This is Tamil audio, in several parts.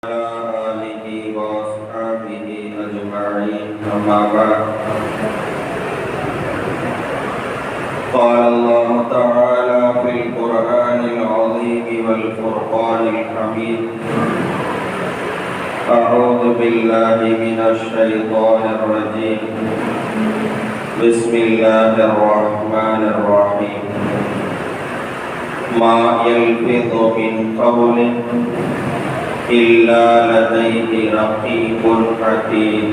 وعلى آله وأصحابه أجمعين أما بعد. قال الله تعالى في القرآن العظيم والفرقان الحميد أعوذ بالله من الشيطان الرجيم. بسم الله الرحمن الرحيم. ما يلفظ من قول إلا لديه رقيب حكيم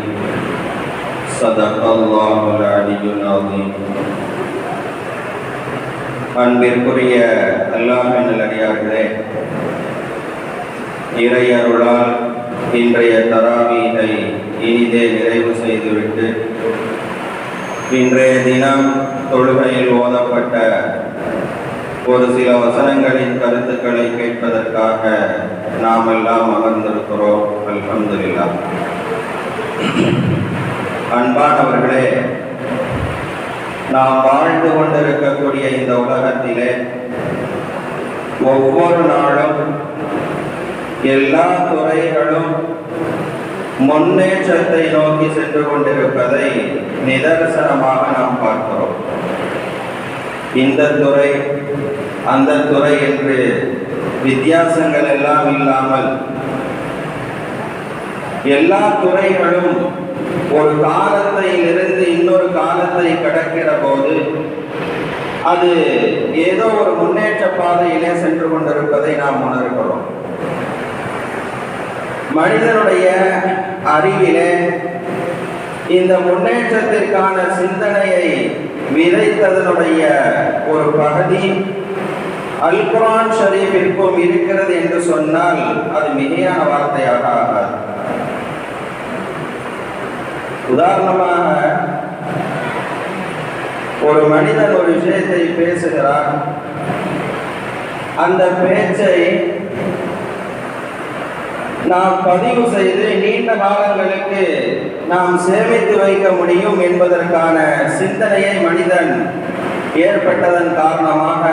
صدق الله العلي العظيم அன்பிற்குரிய அல்லாஹின் நல்லடியார்களே இறையருளால் இன்றைய தராவீகை இனிதே நிறைவு செய்துவிட்டு இன்றைய தினம் தொழுகையில் ஓதப்பட்ட ஒரு சில வசனங்களின் கருத்துக்களை கேட்பதற்காக நாம் எல்லாம் அமர்ந்திருக்கிறோம் அல்ஹம்துலில்லாஹ். அன்பானவர்களே நாம் வாழ்ந்து கொண்டிருக்கக்கூடிய இந்த உலகத்திலே ஒவ்வொரு நாளும் எல்லா துறைகளும் முன்னேற்றத்தை நோக்கி சென்று கொண்டிருப்பதை நிதர்சனமாக நாம் பார்க்கிறோம். இந்த துறை அந்த துறை என்று வித்தியாசங்கள் எல்லாம் இல்லாமல் எல்லா துறைகளும் ஒரு காலத்திலிருந்து இன்னொரு காலத்தை கடக்கிற போது அது ஏதோ ஒரு முன்னேற்ற பாதையிலே சென்று கொண்டிருப்பதை நாம் உணர்கிறோம். மனிதனுடைய அறிவிலே இந்த முன்னேற்றத்திற்கான சிந்தனையை விதைத்ததனுடைய ஒரு பகுதி அல் குரான் ஷரீஃபிற்கும் இருக்கிறது என்று சொன்னால் அது மிகையான வார்த்தையாக ஆகாது. உதாரணமாக ஒரு மனிதன் ஒரு விஷயத்தை பேசுகிறார் அந்த பேச்சை நாம் பதிவு செய்து நீண்ட காலங்களுக்கு நாம் சேமித்து வைக்க முடியும் என்பதற்கான சிந்தனையை மனிதன் ஏற்பட்டதன் காரணமாக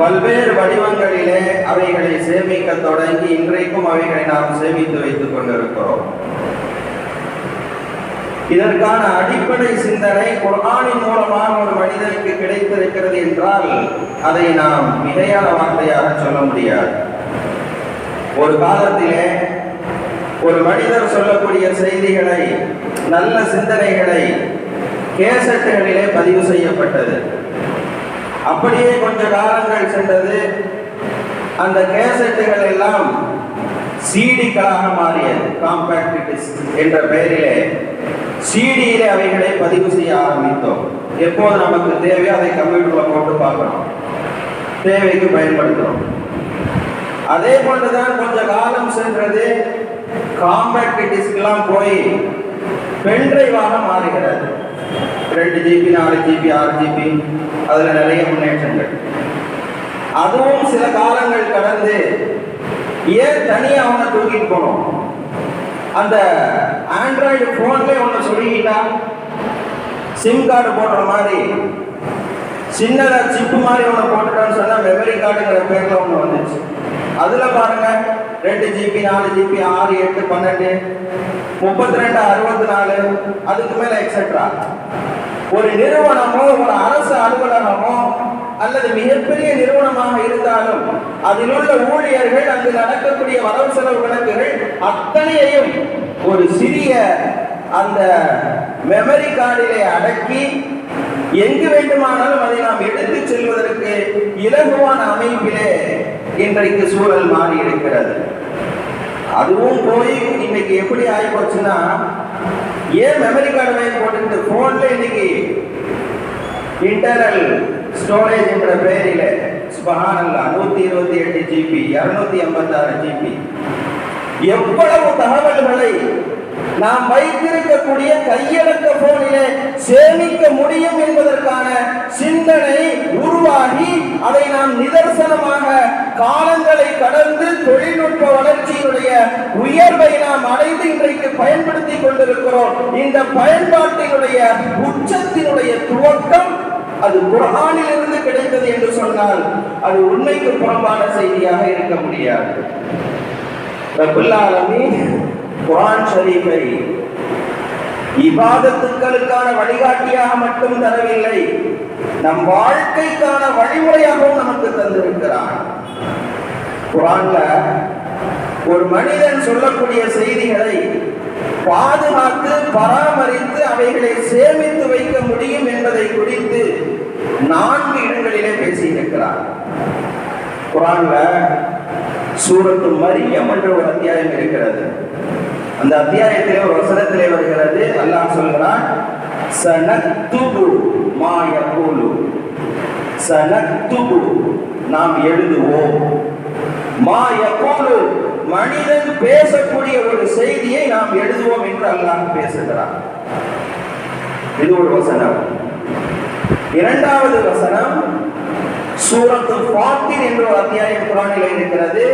பல்வேறு வடிவங்களிலே அவைகளை சேமிக்க தொடங்கி இன்றைக்கும் அவைகளை நாம் சேமித்து வைத்துக் கொண்டிருக்கிறோம். இதற்கான அடிப்படை சிந்தனை குரானின் மூலமாக ஒரு மனிதனுக்கு கிடைத்திருக்கிறது என்றால் அதை நாம் மிகையான வார்த்தையாக சொல்ல முடியாது. ஒரு காலத்திலே ஒரு மனிதர் சொல்லக்கூடிய செய்திகளை நல்ல சிந்தனைகளை கேசட்டுகளிலே பதிவு செய்யப்பட்டது. அப்படியே கொஞ்ச காலம் அந்த கேசட்டுகள் எல்லாம் சீடிக்களாக மாறியது. காம்பாக்ட் டிஸ்க் என்ற பெயரிலே சிடியிலே அவைகளை பதிவு செய்ய ஆரம்பித்தோம். எப்போது நமக்கு தேவையோ அதை கம்ப்யூட்டர்ல போட்டு பார்க்கிறோம் தேவைக்கு பயன்படுத்துறோம். அதே போன்றுதான் கொஞ்ச காலம் சென்றது காம்பேக்ட் டிஸ்க்லாம் போய் பென்ட்ரைவாக மாறுகிறது. ரெண்டு ஜிபி நாலு ஜிபி ஆறு ஜிபி அதில் நிறைய முன்னேற்றங்கள். அதுவும் சில காலங்கள் கடந்து ஏன் தனியாக அவனை தூக்கிட்டு போனோம்? அந்த ஆண்ட்ராய்டு ஃபோன்லேயே ஒன்று சொல்லிக்கிட்டா சிம் கார்டு போடுற மாதிரி சின்னதாக சிப்பு மாதிரி ஒன்று போட்டுட்டான்னு சொன்னால் மெமரி கார்டுங்கிற பேரில் ஒன்று வந்துச்சு. அதில் பாருங்கள் ரெண்டு ஜிபி நாலு ஜிபி ஆறு எட்டு பன்னெண்டு முப்பத்தி ரெண்டு அறுபத்தி நாலு அதுக்கு மேலே எக்ஸெட்ரா ஒரு நிறுவனமோ ஒரு அரசு அலுவலகமோ அல்லது மிகப்பெரிய நிறுவனமாக இருந்தாலும் அதில் உள்ள ஊழியர்கள் அங்கு நடக்கக்கூடிய வரவு செலவு கணக்குகள் அத்தனையையும் ஒரு சிறிய அந்த மெமரி கார்டிலே அடக்கி எங்கு வேண்டுமானாலும் அதை நாம் எடுத்து செல்வதற்கு இலகுவான அமைப்பிலே இன்றைக்கு சூழல் மாறி இருக்கிறது. அதுவும் போய் இன்னைக்கு எப்படி ஆகி போச்சுன்னா ஏன் மெமரி கார்டு வாங்கி போட்டுக்கிட்டு போன்ல இன்னைக்கு இன்டர்னல் ஸ்டோரேஜ் என்ற பெயரில் சுபஹானல்லா நூத்தி இருபத்தி எட்டு ஜிபி இருநூத்தி எண்பத்தி ஆறு ஜிபி எவ்வளவு தகவல்களை நாம் வைத்திருக்கக்கூடிய கையடக்க போனிலே சேமிக்க முடியும் என்பதற்கான சிந்தனை உருவாகி அதை நாம் நிதர்சனமாக காலங்களை கடந்து தொழில்நுட்ப வளர்ச்சியினுடைய உயர்வை நாம் அடைந்து இன்றைக்கு பயன்படுத்தி கொண்டிருக்கிறோம். இந்த பயன்பாட்டினுடைய உச்சத்தினுடைய துவக்கம் அது குரானிலிருந்து கிடைத்தது என்று சொன்னால் அது உண்மைக்கு புறம்பான செய்தியாக இருக்க முடியாது. ரபுல் குரான் ஷரீஃபை இபாதத்துக்களுக்கான வழிகாட்டியாக மட்டும் தரவில்லை நம் வாழ்க்கைக்கான வழிமுறையாகவும் நமக்கு தந்திருக்கிறான். குரான்ல ஒரு மனிதன் சொல்லக்கூடிய செய்திகளை பாதுகாத்து பராமரித்து அவைகளை சேமித்து வைக்க முடியும் என்பதை குறித்து நான்கு இடங்களிலே பேசியிருக்கிறார். குரான்ல சூரத்து மரியம் என்ற ஒரு அத்தியாயம் இருக்கிறது. அந்த அத்தியாயத்திலே ஒரு வசனத்திலே வருகிறது. அல்லாஹ் சொல்கிறான் சனத்துபு மா யகூலு. சனத்துபு நாம் எழுதுவோம். மா யகூலு மனிதன் பேசக்கூடிய ஒரு செய்தியை நாம் எழுதுவோம் என்று அல்லாஹ் பேசுகிறான். இது ஒரு வசனம். இரண்டாவது வசனம் சூரத்து ஃபாத்திர் என்ற ஒரு அத்தியாயம் குரானில் இருக்கிறது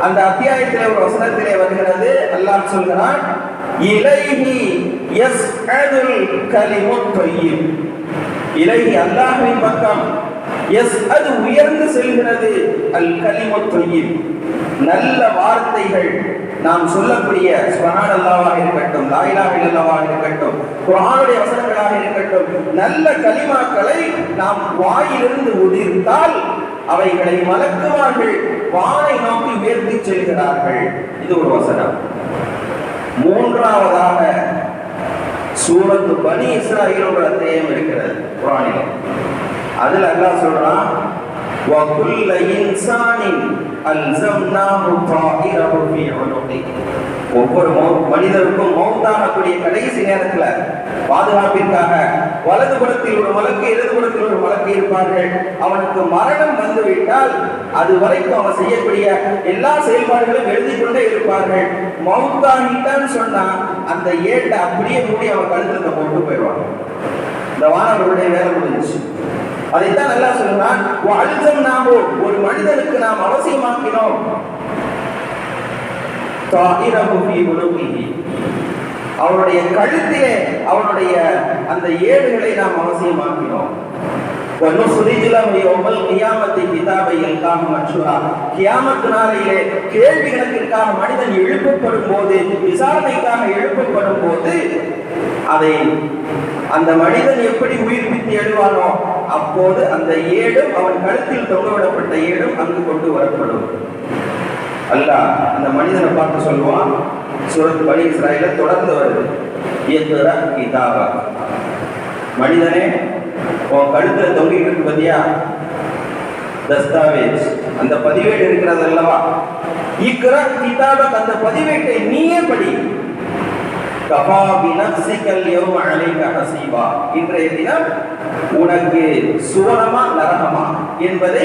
அந்த அத்தியாயத்திலே ஒரு வசனத்திலே வருகிறது. அல்லாஹ் சொல்கிறான் இலைஹி யஸ்அதுல் கலிமுத் தய்யிப் இலைஹி அல்லாஹின் பக்கம் எஸ் அது உயர்ந்து செல்கிறது அல் கலிமுத் தய்யிப் நல்ல வார்த்தைகள் நாம் சொல்லக்கூடிய ஸ்வரான் அல்லாவாக இருக்கட்டும் லாயிலாக இல்லல்லாவாக இருக்கட்டும் குரானுடைய வசனங்களாக இருக்கட்டும் நல்ல கலிமாக்களை நாம் வாயிலிருந்து உதிர்த்தால் அவைகளை மலக்குவார்கள் வானை நோக்கி உயர்த்தி செல்கிறார்கள். இது ஒரு வசனம். மூன்றாவதாக சூரத்து பனி இஸ்ராயலோட அத்தியாயம் இருக்கிறது குரானில் அதில் அல்லாஹ் சொல்றான் ஒவ்வொரு மனிதருக்கும் மௌத்தானக்கூடிய கடைசி நேரத்துல பாதுகாப்பிற்காக வலதுபுறத்தில் ஒரு மலக்கு இடதுபுறத்தில் ஒரு மலக்கு இருப்பார்கள். அவனுக்கு மரணம் வந்துவிட்டால் அது வரைக்கும் அவன் செய்யக்கூடிய எல்லா செயல்பாடுகளும் எழுதி கொண்டே இருப்பார்கள். மௌத்தானிட்டான்னு சொன்னா அந்த ஏட்டை அப்படியே மூடி அவன் கழுத்துல கொண்டு போயிடுவான். இந்த வானவருடைய வேலை முடிஞ்சு அதைத்தான் நல்லா சொல்லுகிறான் அழுத்தம் நாம் ஒரு மனிதனுக்கு நாம் அவசியமாக்கினோம். அவருடைய கழுத்திலே அவனுடைய அந்த ஏடுகளை நாம் அவசியமாக்கினோம். கேள்வி கணக்கிற்கான மனிதன் எழுப்பப்படும் போது விசாரணைக்காக எழுப்பப்படும் போது அதை அந்த மனிதன் எப்படி உயிர்ப்பித்து எழுவானோ அப்போது அந்த ஏடும் அவன் கழுத்தில் தொங்கவிடப்பட்ட ஏடும் அங்கு கொண்டு வரப்படும். அல்லாஹ் அந்த மனிதனை பார்த்து சொல்லுவான் சுரத் பலி இஸ்ராயில தொடர்ந்து வருது இயக்குற கிதாபா. மனிதனே உன் கழுத்துல தொங்கிட்டு இருக்கு பத்தியா? தஸ்தாவேஜ் அந்த பதிவேடு இருக்கிறது அல்லவா இக்கிற கிதாபக் அந்த பதிவேட்டை நீயே படி. கபா பினப்சிகல் யௌம அலைக ஹசீபா. இன்றைய தினம் உனக்கு சுவனமா நரகமா என்பதை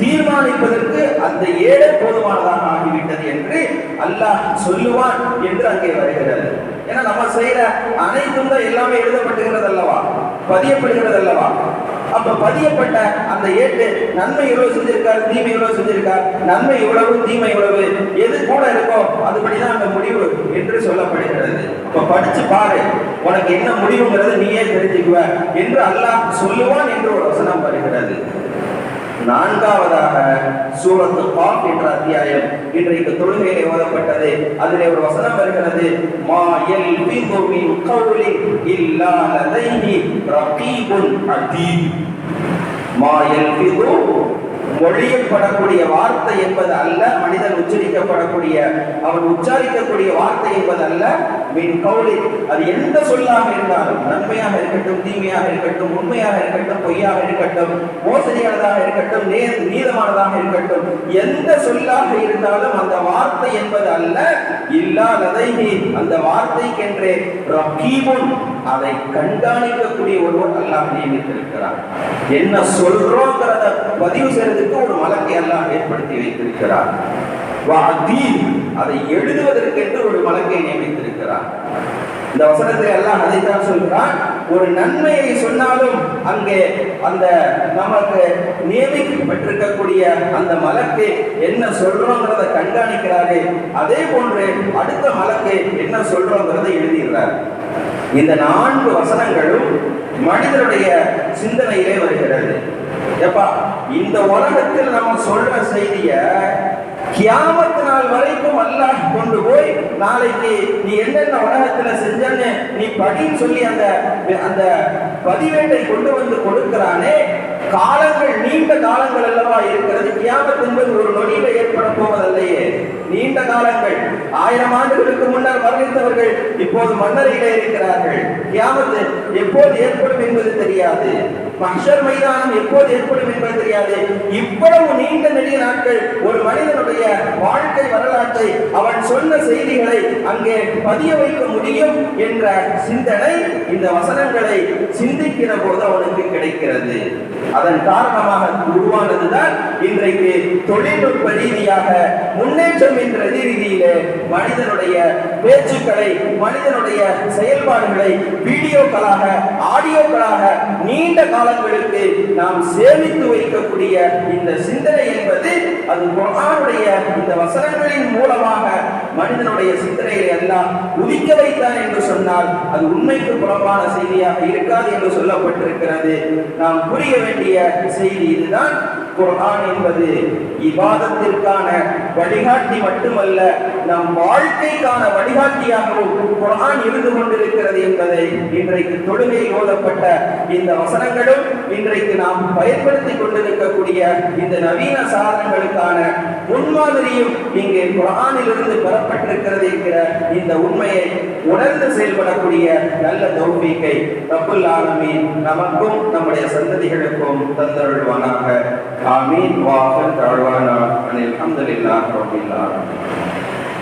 தீர்மானிப்பதற்கு அந்த ஏழை போதுமானதாக ஆகிவிட்டது என்று அல்லாஹ் சொல்லுவான் என்று அங்கே வருகிறது. ஏன்னா நம்ம செய்யற அனைத்தும் தான் எல்லாமே எழுதப்பட்டுகிறது அல்லவா பதியப்படுகிறது அல்லவா அப்ப பதியப்பட்ட அந்த ஏட்டு நன்மை எவ்வளவு செஞ்சிருக்காரு தீமை எவ்வளவு செஞ்சிருக்கார் நன்மை இவ்வளவு தீமை இவ்வளவு எது கூட இருக்கோ அதுபடிதான் அந்த முடிவு என்று சொல்லப்படுகிறது. இப்ப படிச்சு பாரு உனக்கு என்ன முடிவுங்கிறது நீயே தெரிஞ்சுக்குவ என்று அல்லாஹ் சொல்லுவான் என்று ஒரு வசனம் வருகிறது. நான்காவதாக சூரத்து பாப் என்ற அத்தியாயம் இன்றைக்கு தொழுகையிலே ஓதப்பட்டது. அதிலே ஒரு வசனம் வருகிறது. மா எல் மின் கௌலின் இல்லா லதைஹி ரகீபுன் அதீத் மா யல்பிது மொழியப்படக்கூடிய வார்த்தை என்பது அல்ல மனிதன் உச்சரிக்கப்படக்கூடிய அவன் உச்சாரிக்கக்கூடிய வார்த்தை என்பது அல்ல அது எந்த சொல்லாக இருந்தாலும் நன்மையாக இருக்கட்டும் தீமையாக இருக்கட்டும் உண்மையாக இருக்கட்டும் பொய்யாக இருக்கட்டும் மோசடியானதாக இருக்கட்டும் நே நீதமானதாக இருக்கட்டும் எந்த சொல்லாக இருந்தாலும் அந்த வார்த்தை என்பது அல்ல. இல்லாததை அந்த வார்த்தைக்கென்றே ரகீபுன் அதை கண்காணிக்கக்கூடிய ஒருவர் அல்லாஹ் நியமித்திருக்கிறார். என்ன சொல்றோங்கிறத பதிவு செய்யறதுக்கு ஒரு மலக்கை அல்லாஹ் ஏற்படுத்தி வைத்திருக்கிறார். அதை எழுதுவதற்கென்று ஒரு மலக்கை நியமித்திருக்கிறார். இந்த வசனத்தில் எல்லாம் அதைத்தான் சொல்கிறான். ஒரு நன்மையை சொன்னாலும் அங்கே அந்த நமக்கு நியமிக்கப்பட்டிருக்கக்கூடிய அந்த மலக்கு என்ன சொல்றோங்கிறத கண்காணிக்கிறாரு. அதே போன்று அடுத்த மலக்கு என்ன சொல்றோங்கிறத எழுதிடுறார். இந்த நான்கு வசனங்களும் மனிதனுடைய சிந்தனையிலே வருகிறது. எப்பா இந்த உலகத்தில் நம்ம சொல்ற செய்திய கியாமத்து நாள் வரைக்கும் அல்லாஹ் நாளைக்கு நீ என்னென்ன உலகத்துல செஞ்சன்னு நீ படின்னு சொல்லி அந்த அந்த பதிவேட்டை கொண்டு வந்து கொடுக்கிறானே காலங்கள் நீண்ட காலங்கள் அல்லவா இருக்கிறது. கியாமத்து என்பது ஒரு நொடியில ஏற்பட போவதல்லையே. நீண்ட காலங்கள். ஆயிரம் ஆண்டுகளுக்கு முன்னர் இப்போது மன்னரையில இருக்கிறார்கள். கியாமத்து எப்போது ஏற்படும் என்பது தெரியாது. மஷர் மைதானம் எப்போது ஏற்படும் என்பது தெரியாது. இவ்வளவு நீண்ட நெடிய நாட்கள் ஒரு மனிதனுடைய வாழ்க்கை வரலாற்றை அவன் சொன்ன செய்திகளை அங்கே பதிய வைக்க முடியும் என்ற சிந்தனை இந்த வசனங்களை சிந்திக்கிற போது அவனுக்கு கிடைக்கிறது. அதன் காரணமாக உருவானதுதான் இன்றைக்கு தொழில்நுட்ப ரீதியாக முன்னேற்றம் என்ற ரீதியிலே மனிதனுடைய பேச்சுக்களை மனிதனுடைய செயல்பாடுகளை வீடியோக்களாக ஆடியோக்களாக நீண்ட காலங்களுக்கு நாம் சேமித்து வைக்கக்கூடிய இந்த சிந்தனை என்பது அது குரானுடைய இந்த வசனங்களின் மூலமாக மனிதனுடைய சிந்தனையை எல்லாம் உதிக்க வைத்தான் என்று சொன்னால் அது உண்மைக்கு புறம்பான செய்தியாக இருக்காது என்று சொல்லப்பட்டிருக்கிறது. நாம் புரிய வேண்டிய செய்தி இதுதான். குரான் என்பது இபாதத்திற்கான வழிகாட்டி மட்டுமல்ல நம் வாழ்க்கைக்கான வழிகாட்டியாகவும் குரான் இருந்து கொண்டிருக்கிறது என்பதை இன்றைக்கு தொழுகையில் ஓதப்பட்ட இந்த வசனங்களும் இன்றைக்கு நாம் பயன்படுத்திக் கொண்டிருக்கக்கூடிய இந்த நவீன சாதனங்களுக்கான முன்மாதிரியும் இங்கே குரானிலிருந்து பெறப்பட்டிருக்கிறது என்கிற இந்த உண்மையை உணர்ந்து செயல்படக்கூடிய நல்ல தௌஃபீக்கை ரப்புல் ஆலமீன் நமக்கும் நம்முடைய சந்ததிகளுக்கும் தந்தருள்வானாக. ஆமீன். வாஹர் தாழ்வானா அனில் அல்ஹம்துலில்லாஹ் ரப்பில்